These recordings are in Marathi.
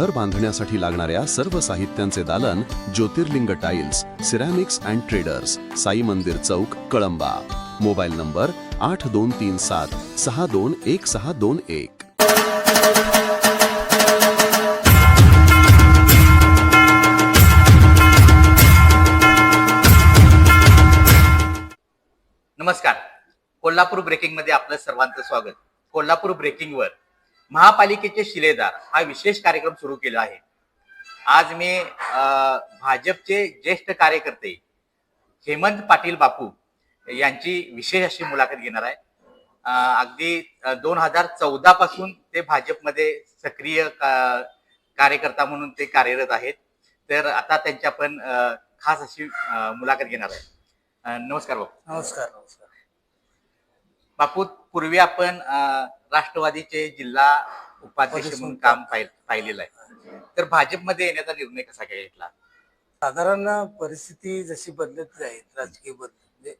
घर बांधण्यासाठी लागणाऱ्या सर्व साहित्यांचे दालन Jyotirling tiles ceramics and traders Sai Mandir Chowk Kalamba. Mobile number आठ दोन तीन सात सहा दोन एक सहा दोन एक. नमस्कार. कोल्हापूर ब्रेकिंगमध्ये आपलं सर्वांचं स्वागत. कोल्हापूर ब्रेकिंग वर महापालिकेचे शिलेदार हा विशेष कार्यक्रम सुरू केला आहे. आज मी भाजपचे ज्येष्ठ कार्यकर्ते हेमंत पाटील बापू यांची विशेष अशी मुलाखत घेणार आहे. अगदी दोन हजार चौदा पासून ते भाजपमध्ये सक्रिय का- कार्यकर्ता म्हणून ते कार्यरत आहेत. तर आता त्यांच्या पण खास अशी मुलाखत घेणार आहे. नमस्कार बाबू नमस्कार नमस्कार. बापू पूर्वी आपण राष्ट्रवादीचे जिल्हा उपाध्यक्ष म्हणून काम पाहि- पाहिलेलं आहे. तर भाजपमध्ये येण्याचा निर्णय कसा काय घेतला? साधारण परिस्थिती जशी बदलत जाईल राजकीय बदल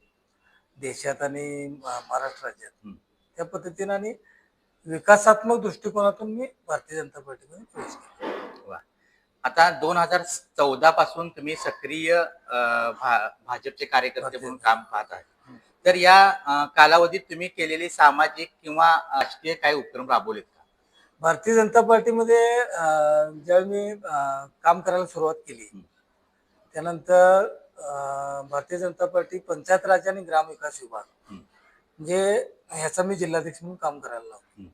देशात आणि महा- महाराष्ट्र राज्यात. त्या पद्धतीने आणि विकासात्मक दृष्टिकोनातून मी भारतीय जनता पार्टीमध्ये प्रवेश केला. आता दोन हजार चौदा पासून तुम्ही सक्रिय भाजपचे कार्यकर्ते म्हणून काम पाहत आहात तर या कालावधीत तुम्ही केलेले सामाजिक किंवा राजकीय काही उपक्रम राबवलेत का भारतीय जनता पार्टीमध्ये ज्यावेळी मी काम करायला सुरुवात केली. त्यानंतर भारतीय जनता पार्टी पंचायत राज आणि ग्राम विकास विभाग. म्हणजे ह्याचा मी जिल्हाध्यक्ष म्हणून काम करायला लागलो.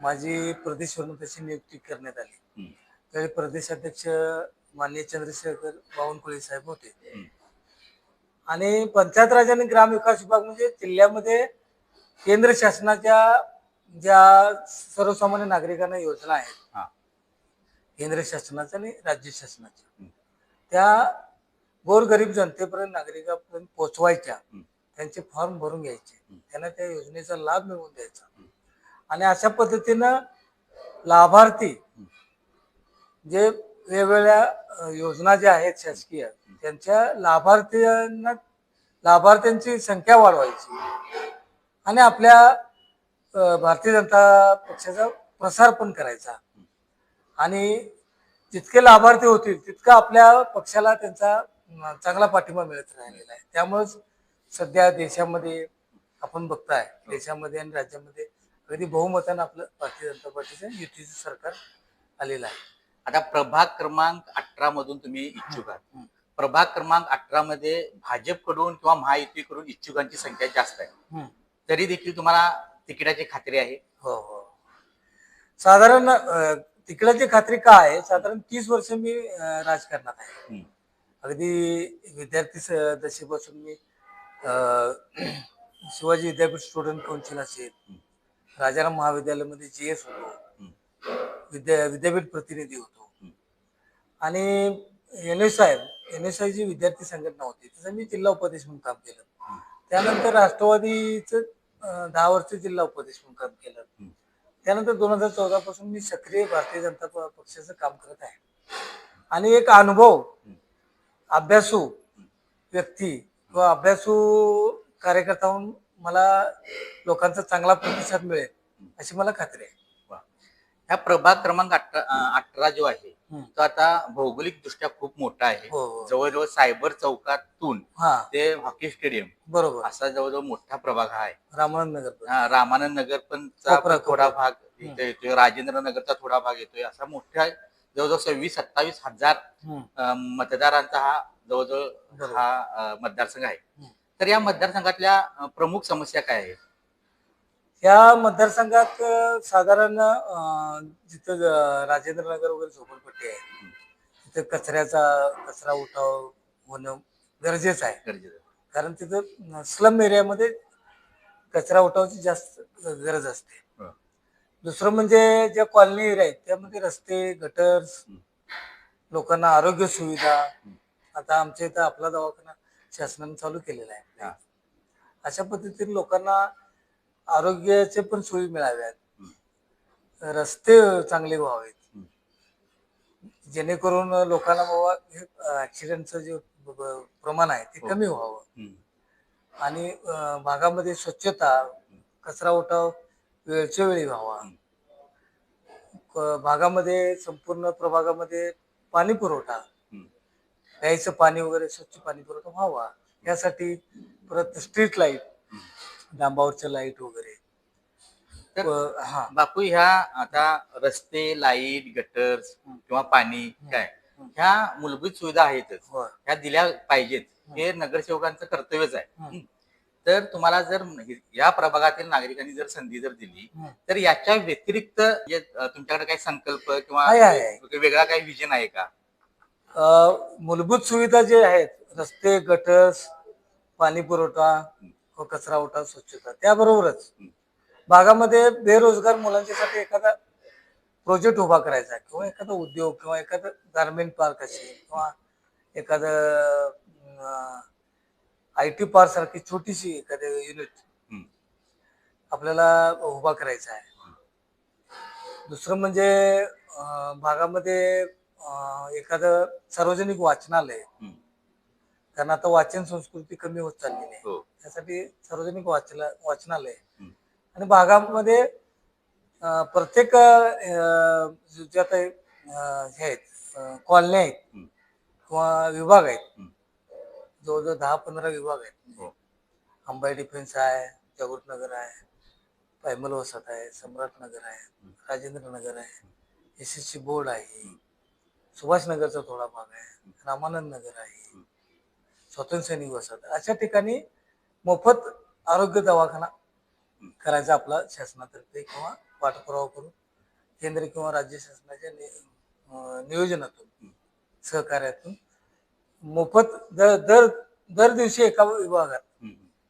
माझी प्रदेशवरून त्याची नियुक्ती करण्यात आली. त्यावेळी प्रदेशाध्यक्ष माननीय चंद्रशेखर बावनकुळे साहेब होते. आणि पंचायत राज आणि ग्राम विकास विभाग म्हणजे जिल्ह्यामध्ये केंद्र शासनाच्या ज्या सर्वसामान्य नागरिकांना योजना आहेत. केंद्र शासनाच्या आणि राज्य शासनाच्या. त्या गोरगरीब जनतेपर्यंत नागरिकांपर्यंत पोहोचवायच्या. त्यांचे फॉर्म भरून घ्यायचे. त्यांना त्या योजनेचा लाभ मिळवून द्यायचा. आणि अशा पद्धतीनं लाभार्थी जे वेगवेगळ्या योजना ज्या आहेत शासकीय त्यांच्या लाभार्थ्यांना लाभार्थ्यांची संख्या वाढवायची. आणि आपल्या भारतीय जनता पक्षाचा प्रसार पण करायचा. आणि जितके लाभार्थी होतील तितका आपल्या पक्षाला त्यांचा चांगला पाठिंबा मिळत राहिलेला आहे. त्यामुळेच सध्या देशामध्ये आपण बघताय देशामध्ये आणि राज्यामध्ये अगदी बहुमतानं आपलं भारतीय जनता पार्टीचं युतीचं सरकार आलेलं आहे. आता प्रभाग क्रमांक अठरा मधून तुम्ही इच्छुक आहात. प्रभाग क्रमांक अठरा मध्ये भाजपकडून किंवा महायुतीकडून इच्छुकांची संख्या जास्त आहे. तरी देखील तुम्हाला तिकिटाची खात्री आहे. हो हो. साधारण अ, तिकडाची खात्री काय आहे? साधारण तीस वर्ष मी राजकारणात आहे. अगदी विद्यार्थी दशेपासून मी शिवाजी विद्यापीठ स्टुडंट काउन्सिल असेल राजाराम महाविद्यालयामध्ये जी एस होतो. विद्या विद्यापीठ प्रतिनिधी होतो. आणि N S I N S I जी विद्यार्थी संघटना होती त्याचं मी जिल्हा उपाध्यक्ष म्हणून काम केलं. त्यानंतर राष्ट्रवादीचं दहा वर्ष जिल्हा उपाध्यक्ष म्हणून काम केलं. त्यानंतर दोन हजार चौदा पासून मी सक्रिय भारतीय जनता पक्षाचं काम करत आहे. आणि एक अनुभव अभ्यासू व्यक्ती किंवा अभ्यासू कार्यकर्ता म्हणून मला लोकांचा चांगला प्रतिसाद मिळेल अशी मला खात्री आहे. ह्या प्रभाग क्रमांक अठरा अं, अठरा जो आहे हम्म. तो आता भौगोलिक दृष्ट्या खूप मोठा आहे हो, हो. जवळजवळ सायबर चौकातून हा ते हॉकी स्टेडियम बरोबर असा जवळजवळ मोठा प्रभाग हा आहे रामानंद नगर हा, रामानंद नगर पण चा कोपरा, पण थोडा. भाग इथे येतोय राजेंद्र नगरचा थोडा भाग येतोय असा मोठा जवळजवळ सव्वीस सत्तावीस हजार हम्म. अं, मतदारांचा हा जवळजवळ बरोबर. हा अं, मतदारसंघ आहे हम्म. तर या मतदारसंघातल्या अं, प्रमुख समस्या काय आहेत या मतदारसंघात अ, साधारण अ, जिथं अ, राजेंद्र नगर वगैरे झोपडपट्टी आहे तिथं कचऱ्याचा कचरा उठाव होणं गरजेचं आहे गरजेचं कारण तिथं स्लम एरियामध्ये कचरा उठावाची जास्त गरज असते हं. दुसरं म्हणजे ज्या कॉलनी एरिया आहेत त्यामध्ये रस्ते गटर्स हं. लोकांना आरोग्य सुविधा आता आमच्या इथं आपला दवाखाना शासनाने चालू केलेला हा. आहे अशा पद्धतीने लोकांना आरोग्याचे पण सोयी मिळाव्यात रस्ते चांगले व्हावेत. जेणेकरून लोकांना बाबा ऍक्सिडेंटचं जे प्रमाण आहे ते हो. कमी व्हावं. आणि भागामध्ये स्वच्छता कचरा उठाव वेळच्या वेळी व्हावा भागामध्ये संपूर्ण प्रभागामध्ये पाणी पुरवठा. प्यायचं पाणी वगैरे स्वच्छ पाणी पुरवठा व्हावा यासाठी परत स्ट्रीट लाइट डांबावरच्या लाइट वगैरे. तर- व- हा. बापू ह्या आता रस्ते लाइट गटर किंवा पाणी काय ह्या मूलभूत सुविधा आहेतच. होय. ह्या दिल्या पाहिजेत. हे नगरसेवकांचं कर्तव्यच आहे. तर तुम्हाला जर या प्रभागातील नागरिकांनी जर संधी जर दिली हम्म. तर याच्या व्यतिरिक्त जे, अ, तुमच्याकडे काही संकल्प किंवा आहे, आहे. वेगळा काही विजन आहे का? अ, मूलभूत सुविधा जे आहेत रस्ते गटर्स पाणी पुरवठा कचरा उठा स्वच्छता. त्याबरोबरच भागामध्ये बेरोजगार मुलांच्यासाठी एखादा प्रोजेक्ट उभा करायचा किंवा एखादा उद्योग किंवा एखादं गारमेंट पार्क असेल किंवा एखादं आय टी पार्क सारखी छोटीशी एखादी युनिट. आपल्याला उभा करायचा आहे. दुसरं म्हणजे भागामध्ये एखादं सार्वजनिक वाचनालय. कारण आता वाचन संस्कृती कमी होत चाललेली आहे. हो. त्यासाठी सार्वजनिक वाचला वाचनालय. आणि भागामध्ये प्रत्येक अं, जे आता अं, हे आहेत कॉलनी आहेत. किंवा विभाग आहेत. जवळजवळ दहा पंधरा विभाग आहेत हो. अंबाई डिफेन्स आहे जगूट नगर आहे पैमल वसाहत आहे सम्राट नगर आहे राजेंद्र नगर आहे एस एस सी बोर्ड आहे सुभाष नगरचा थोडा भाग आहे रामानंद नगर आहे स्वतंत्र सैनिक वसाहत अशा ठिकाणी मोफत आरोग्य दवाखाना करायचा आपला शासनातर्फे किंवा पाठपुरावा करून केंद्र किंवा राज्य शासनाच्या नि- नियोजनातून सहकार्यातून मोफत दर दर दर दिवशी एका विभागात.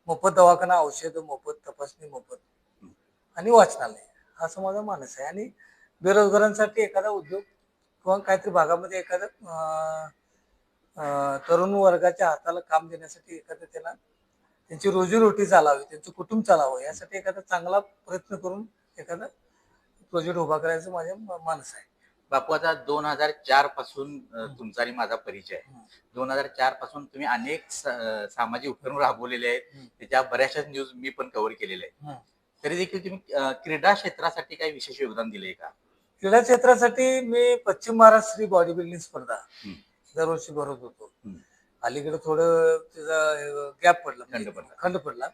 मोफत दवाखाना औषध मोफत तपासणी मोफत आणि वाचनालय. हा माझा मानस आहे आणि बेरोजगारांसाठी एखादा उद्योग किंवा काहीतरी भागामध्ये एखादं अं, अं, तरुण वर्गाच्या हाताला काम देण्यासाठी एखादं त्यांना त्यांची रोजीरोटी चालावी त्यांचं कुटुंब चालावं यासाठी एखादा चांगला प्रयत्न करून एखादा प्रोजेक्ट उभा करायचं माझ्या मानस आहे बापू आता दोन हजार चारपासून तुमचा आणि माझा परिचय. दोन हजार चारपासून तुम्ही अनेक सामाजिक उपक्रम राबवलेले आहेत. त्याच्या बऱ्याचशा न्यूज मी पण कव्हर केलेल्या आहेत. तरी देखील तुम्ही क्रीडा क्षेत्रासाठी काही विशेष योगदान दिले का क्रीडा क्षेत्रासाठी मी पश्चिम महाराष्ट्र बॉडी बिल्डिंग स्पर्धा. दरवर्षी भरत होतो. अलीकडे थोडं त्याचा गॅप पडला खंड म्हणजे पडला. खंड पडला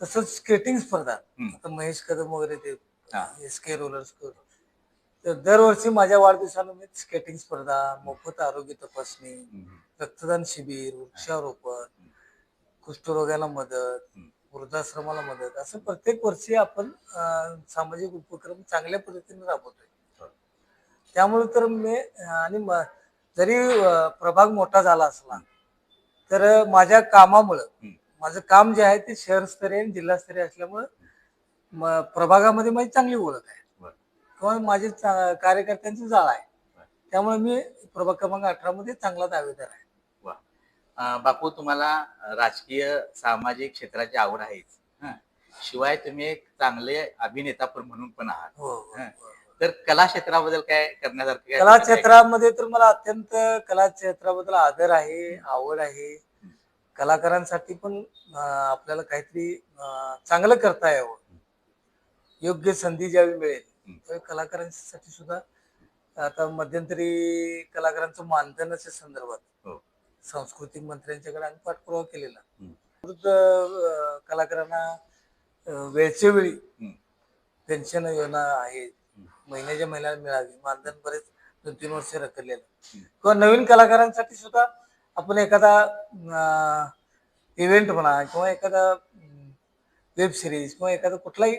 तसंच स्केटिंग स्पर्धा हम्म. आता महेश कदम वगैरे ते हा. स्के रोलर तर दरवर्षी माझ्या वाढदिवसाला मी स्केटिंग स्पर्धा मोफत आरोग्य तपासणी रक्तदान शिबिर वृक्षारोपण कुष्ठरोग्याला मदत हम्म. वृद्धाश्रमाला मदत असं प्रत्येक वर्षी आपण अं, सामाजिक उपक्रम चांगल्या पद्धतीने राबवतोय हो. त्यामुळे तर मी अं, आणि म- जरी अं, प्रभाग मोठा झाला असला तर माझ्या कामामुळं. माझं काम जे आहे ते शहरस्तरीय आणि जिल्हास्तरीय असल्यामुळं प्रभागामध्ये माझी चांगली ओळख आहे. किंवा माझे कार्यकर्त्यांची जाळ आहे. त्यामुळे मी प्रभाग क्रमांक अठरा मध्ये चांगला दावेदार आहे बापू तुम्हाला राजकीय सामाजिक क्षेत्राची आवड आहेच. शिवाय तुम्ही एक चांगले अभिनेता पण म्हणून पण आहात हं. हो. तर कला क्षेत्राबद्दल काय करण्यासारखं काय- कला क्षेत्रामध्ये तर मला अत्यंत कला क्षेत्राबद्दल आदर आहे आवड आहे कलाकारांसाठी पण आपल्याला काहीतरी चांगलं करता यावं योग्य संधी ज्यावेळी मिळेल. त्यावेळी कलाकारांसाठी सुद्धा आता मध्यंतरी कलाकारांचं मानधनाच्या संदर्भात हो. सांस्कृतिक मंत्र्यांच्याकडे आम्ही पाठपुरावा केलेला कलाकारांना अं, वेळच्या वेळी. पेन्शन योजना आहे महिन्याच्या महिन्याला मिळावी मानधन बरेच दोन तीन वर्ष रखडलेलं. किंवा नवीन कलाकारांसाठी सुद्धा आपण एखादा इव्हेंट म्हणा किंवा एखादा वेब सिरीज किंवा एखादा कुठलाही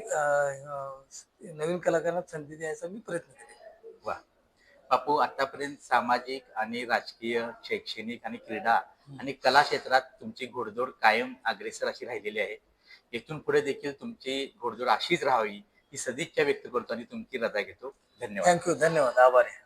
नवीन कलाकारांना संधी द्यायचा मी प्रयत्न केले वा. बापू आतापर्यंत सामाजिक आणि राजकीय शैक्षणिक आणि क्रीडा आणि कला क्षेत्रात तुमची घोडदौड कायम अग्रेसर अशी राहिलेली आहे. इथून पुढे देखील तुमची घोडदौड अशीच राहावी. ही सदिच्छा व्यक्त करतो आणि तुमची रजा घेतो धन्यवाद थँक्यू धन्यवाद आभार आहे